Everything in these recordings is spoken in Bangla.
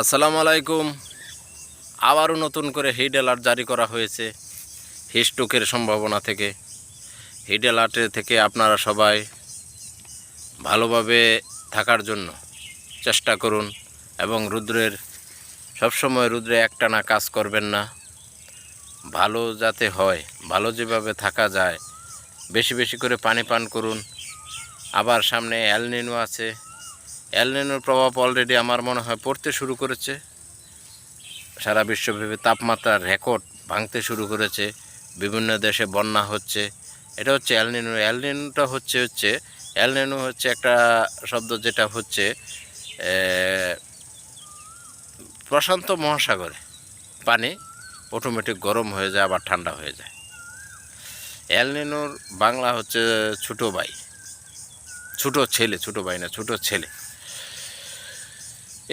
আসসালামু আলাইকুম। আবারও নতুন করে হিট অ্যালার্ট জারি করা হয়েছে হিস্টোকের সম্ভাবনা থেকে। হিট অ্যালার্টের থেকে আপনারা সবাই ভালোভাবে থাকার জন্য চেষ্টা করুন এবং রুদ্রের সবসময় রুদ্রে একটানা কাজ করবেন না। ভালো যাতে হয়, ভালো যেভাবে থাকা যায়, বেশি বেশি করে পানি পান করুন। আবার সামনে অ্যালনিনো আছে। অ্যালনিনোর প্রভাব অলরেডি আমার মনে হয় পড়তে শুরু করেছে। সারা বিশ্বব্যাপী তাপমাত্রার রেকর্ড ভাঙতে শুরু করেছে। বিভিন্ন দেশে বন্যা হচ্ছে। এটা হচ্ছে অ্যালনিনো অ্যালনিনোটা হচ্ছে হচ্ছে অ্যালনিনো হচ্ছে একটা শব্দ যেটা হচ্ছে প্রশান্ত মহাসাগরে। পানি অটোমেটিক গরম হয়ে যায়, আবার ঠান্ডা হয়ে যায়। অ্যালনিনোর বাংলা হচ্ছে ছোটো ভাই। ছোটো ছেলে, ছোটো ভাই না, ছোটো ছেলে।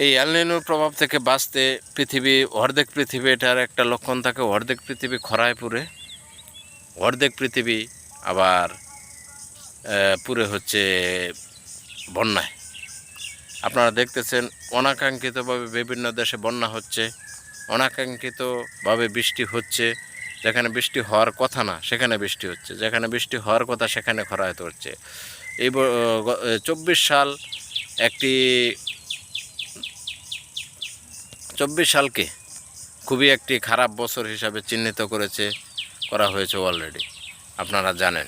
এই অ্যালনিনোর প্রভাব থেকে বাঁচতে পৃথিবী, অর্ধেক পৃথিবী, এটার একটা লক্ষণ থাকে, অর্ধেক পৃথিবী খরায় পুরে অর্ধেক পৃথিবী আবার পুরে হচ্ছে বন্যায়। আপনারা দেখতেছেন, অনাকাঙ্ক্ষিতভাবে বিভিন্ন দেশে বন্যা হচ্ছে, অনাকাঙ্ক্ষিতভাবে বৃষ্টি হচ্ছে, যেখানে বৃষ্টি হওয়ার কথা না, সেখানে বৃষ্টি হচ্ছে, যেখানে বৃষ্টি হওয়ার কথা, সেখানে খরায়ত হচ্ছে এই চব্বিশ সাল একটি চব্বিশ সালকে খুবই একটি খারাপ বছর হিসাবে চিহ্নিত করেছে, করা হয়েছে অলরেডি আপনারা জানেন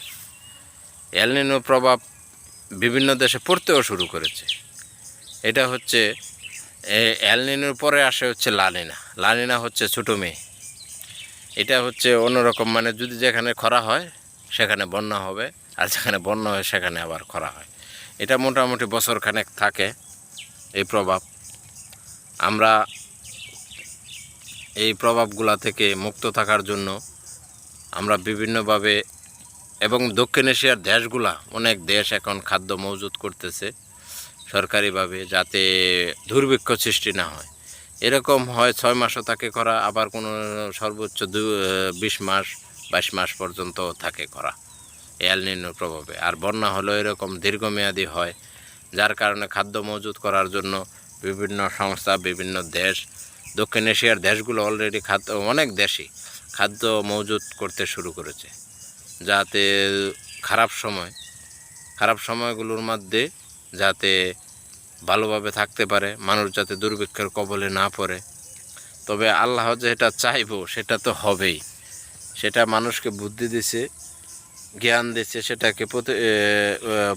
এলনিনো প্রভাব বিভিন্ন দেশে পড়তেও শুরু করেছে। এটা হচ্ছে এলনিনোর পরে আসে হচ্ছে লালিনা লালিনা হচ্ছে ছোটো মেয়ে। এটা হচ্ছে অন্যরকম মানে যদি যেখানে খরা হয়, সেখানে বন্যা হবে, আর যেখানে বন্যা হয়, সেখানে আবার খরা হয়। এটা মোটামুটি বছরখানেক থাকে, এই প্রভাব। আমরা এই প্রভাবগুলা থেকে মুক্ত থাকার জন্য আমরা বিভিন্নভাবে এবং দক্ষিণ এশিয়ার দেশগুলা, অনেক দেশ এখন খাদ্য মজুত করতেছে সরকারিভাবে যাতে দুর্ভিক্ষ সৃষ্টি না হয়। এরকম হয় ছয় মাসও থাকে করা, আবার কোনো সর্বোচ্চ দু বিশ মাস, বাইশ মাস পর্যন্ত থাকে করা এলনিনোর প্রভাবে। আর বন্যা হলেও এরকম দীর্ঘমেয়াদী হয়, যার কারণে খাদ্য মজুত করার জন্য বিভিন্ন সংস্থা, বিভিন্ন দেশ দক্ষিণ এশিয়ার দেশগুলো অলরেডি খাদ্য, অনেক দেশই খাদ্য মজুত করতে শুরু করেছে। যাতে খারাপ সময়, খারাপ সময়গুলোর মধ্যে যাতে ভালোভাবে থাকতে পারে, মানুষ যাতে দুর্ভিক্ষের কবলে না পড়ে। তবে আল্লাহ যেটা চাইব, সেটা তো হবেই। সেটা মানুষকে বুদ্ধি দিছে, জ্ঞান দিচ্ছে সেটাকে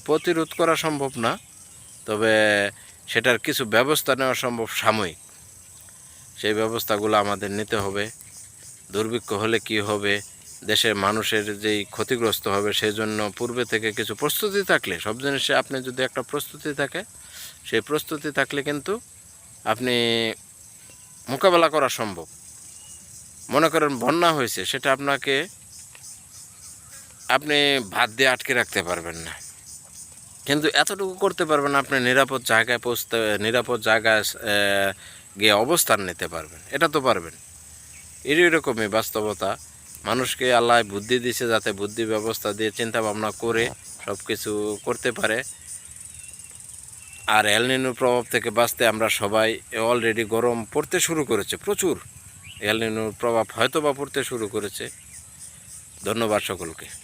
প্রতিরোধ করা সম্ভব না। তবে সেটার কিছু ব্যবস্থা নেওয়া সম্ভব সাময়িক। সেই ব্যবস্থাগুলো আমাদের নিতে হবে। দুর্ভিক্ষ হলে কি হবে? দেশের মানুষের যেই ক্ষতিগ্রস্ত হবে সেই জন্য পূর্বে থেকে কিছু প্রস্তুতি থাকলে, সব জিনিসে আপনি যদি একটা প্রস্তুতি থাকে, সেই প্রস্তুতি থাকলে কিন্তু আপনি মোকাবেলা করা সম্ভব। মনে করেন বন্যা হয়েছে, সেটা আপনাকে আপনি ভাত দিয়ে আটকে রাখতে পারবেন না। কিন্তু এতটুকু করতে পারবেন আপনি নিরাপদ জায়গায় পৌঁছতে, নিরাপদ জায়গায় গিয়ে অবস্থান নিতে পারবেন। এটা তো পারবেন। এরকমই বাস্তবতা। মানুষকে আল্লাহ বুদ্ধি দিছে যাতে বুদ্ধি ব্যবস্থা দিয়ে চিন্তা ভাবনা করে সব কিছু করতে পারে। আর এলনিনোর প্রভাব থেকে বাঁচতে আমরা সবাই অলরেডি গরম পড়তে শুরু করেছে, প্রচুর। এলনিনোর প্রভাব হয়তো বা পড়তে শুরু করেছে। ধন্যবাদ সকলকে।